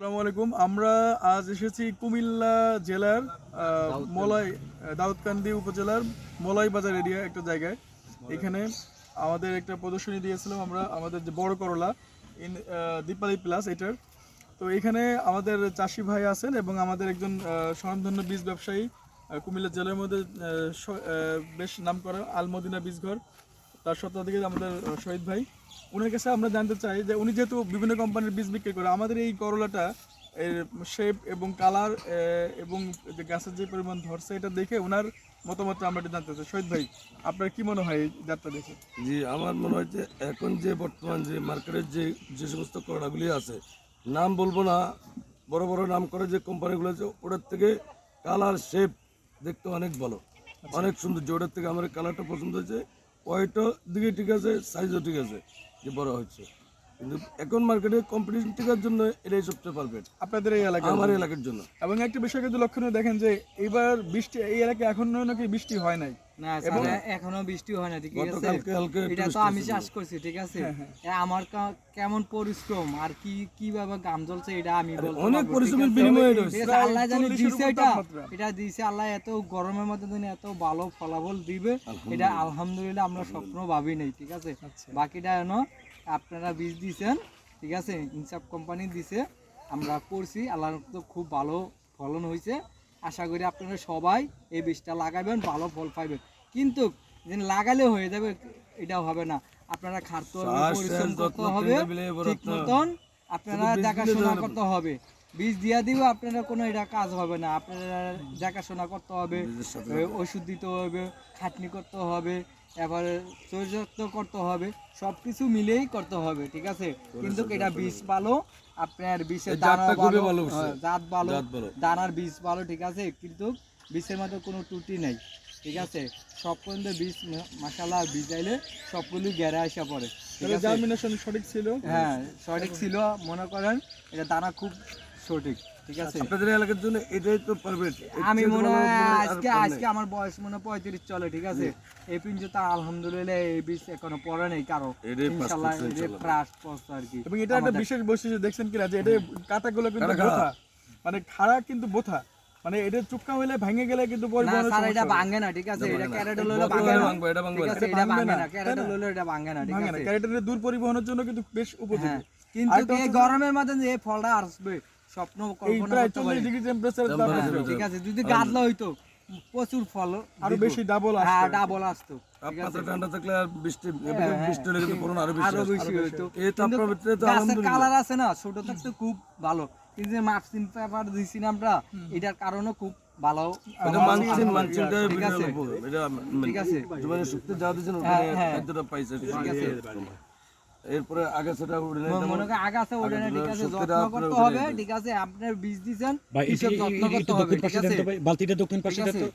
আসসালামু আলাইকুম। আমরা আজ এসেছি কুমিল্লা জেলার মলাই দাউদকান্দি উপজেলার মলাই বাজার এরিয়া একটা জায়গায়। এখানে আমাদের একটা প্রদর্শনী দিয়েছিলাম আমরা আমাদের যে বড় করলা ইন দীপালি প্লাস এটার। তো এখানে আমাদের চাষি ভাই আছেন এবং আমাদের একজন স্বনামধন্য বীজ ব্যবসায়ী কুমিল্লা জেলার মধ্যে বেশ নাম করা আলমদিনা বীজঘর। তার স্বত্বাধিকারী আমাদের শহীদ ভাই ওনার কাছে আমরা জানতে চাই যে উনি যেহেতু বিভিন্ন কোম্পানির বীজ বিক্রি করে আমাদের এই করলাটা এর শেপ এবং কালার এবং যে গাছের যে পরিমাণ ধরছে এটা দেখে ওনার মতামতটা আমরা একটু জানতে চাই। শহীদ ভাই আপনার কি মনে হয় এই যাত্রা দেখে? জি আমার মনে হয় যে এখন যে বর্তমান যে মার্কেটের যে যে সমস্ত করোনাগুলি আছে নাম বলব না বড় বড় নাম করে যে কোম্পানিগুলো আছে ওটার থেকে কালার শেপ দেখতে অনেক ভালো। অনেক সুন্দর যে ওটার থেকে আমার কালারটা পছন্দ হয়েছে ওয়েটও দিকে ঠিক আছে সাইজও ঠিক আছে যে বড় হচ্ছে। কিন্তু এখন মার্কেটে কম্পিটিশন টিকার জন্য এটাই সবচেয়ে পারফেক্ট আপনাদের এই এলাকা আমার এলাকার জন্য। এবং একটা বিষয় কিন্তু লক্ষণীয় দেখেন যে এবার বৃষ্টি এই এলাকায় এখনও নাকি বৃষ্টি হয় নাই। না এখনও বৃষ্টি হয় না ঠিক আছে? গতকালকে হালকা একটু এটা তো আমি চাষ করছি ঠিক আছে? আমার কেমন পরিশ্রম? আর কি কীভাবে গাম জ্বলছে এটা আমি বলতে অনেক পরিশ্রমের বিনিময়ে এটা ঠিক হয়েছে। আছে, আল্লাহ জানে 40 এর দিছে এটা। এটা দিছে আল্লাহ এত গরমের মধ্যে দিন এত ভালো ফলাফল দিবে এটা আলহামদুলিল্লাহ। আমরা স্বপ্ন ভাবি নাই ঠিক আছে? আচ্ছা। বাকিটা এন আপনারা বীজ দিছেন ঠিক আছে? ইনসাফ কোম্পানি দিছে আমরা করছি আল্লাহ তো খুব ভালো ফলন হয়েছে আশা করি আপনারা সবাই এই বীজটা লাগাবেন ভালো ফল পাইবেন। কিন্তু লাগালে হয়ে যাবে এটাও হবে না। আপনারা খাটতে পরিশ্রম করতে হবে তিনটা মিলিয়ে ঠিক মতন। আপনারা দেখাশোনা করতে হবে। বীজ দিয়া দিব আপনারা কোনো এটা কাজ হবে না। আপনারা দেখাশোনা করতে হবে ওষুধ দিতে হবে খাটনি করতে হবে এবারে যত্ন করতে হবে সব কিছু মিলেই করতে হবে ঠিক আছে? কিন্তু এটা বীজ ভালো আপনার বীজের দানা খুবই ভালো। হ্যাঁ, জাত ভালো দানার বীজ ভালো ঠিক আছে? কিন্তু বীজের মধ্যে কোনো ত্রুটি নেই ঠিক আছে? সব পর্যন্ত বীজ মশালা বীজাইলে সবগুলি গ্যারে আসা পড়ে জার্মিনেশন সঠিক ছিল? হ্যাঁ সঠিক ছিল। মনে করেন এটা দানা খুব সঠিক ঠিক আছে? আপনাদের এলাকার জন্য এটাই তো পারফেক্ট আমি মনে হয় আজকে আজকে আমার বয়স মনে হয় পঁয়ত্রিশ চলে ঠিক আছে? এই পর্যন্ত আলহামদুলিল্লাহ এই বীজ এখনও পড়ে নেই কারও। ইনশাল্লাহ করছে, এটা ফার্স্ট পড়ছে আর কি এবং এটা একটা বিশেষ বৈশিষ্ট্য দেখছেন কিনা যে এটা কাটাগুলো কিন্তু বোথা মানে খাড়া কিন্তু বোথা মানে এটা চুক্কা হইলে ভেঙে গেলে কিন্তু স্যার এটা সমস্যা ভাঙে না ঠিক আছে? এটা ক্যারেট হলো ভাঙে না। এটা ভাঙবে ঠিক না। আছে? এটা এটা ভাঙবে না, না। ক্যারেট তাই না? হলো এটা ভাঙে না ঠিক আছে? ক্যারেটের দূর পরিবহনের জন্য কিন্তু বেশ উপযোগী। হ্যাঁ কিন্তু এই গরমের মধ্যে যে ফলটা আসবে স্বপ্ন কল্পনা করতে পারি। ডিগ্রি টেম্পারেচার ঠিক আছে যদি গাদলা হইতো প্রচুর ফল আরও বেশি ডাবল হ্যাঁ ডাবল আসতো। তাপমাত্রা ঠান্ডা থাকলে আর বৃষ্টি হ্যাঁ, বৃষ্টি হলে কিন্তু পড়ুন আরও বেশি আরও বেশি হইতো। এই তাপমাত্রাতে তো আলহামদুলিল্লাহ। কালার আছে না ছোট থাকতে খুব ভালো। কিন্তু যে মার্কসিন পেপার দিছি না আমরা এটার কারণে খুব ভালো। এটা মানছেনটা ঠিক আছে। ঠিক আছে। মানে শুক্তি যা দিয়েছেন হ্যাঁ, ওখানে হ্যাঁ। খাদ্যটা পাইছে। এরপরে আগাছাটা উড়ে নেই মনে করে করেন আগাছা উড়ে না ঠিক আছে যত্ন করতে হবে ঠিক আছে আপনার বীজ দিবেন ভাই এটা যত্ন করতে হবে ঠিক পাশে আছে? বালতিটা দক্ষিণ পাশে ঠিক দেন তো।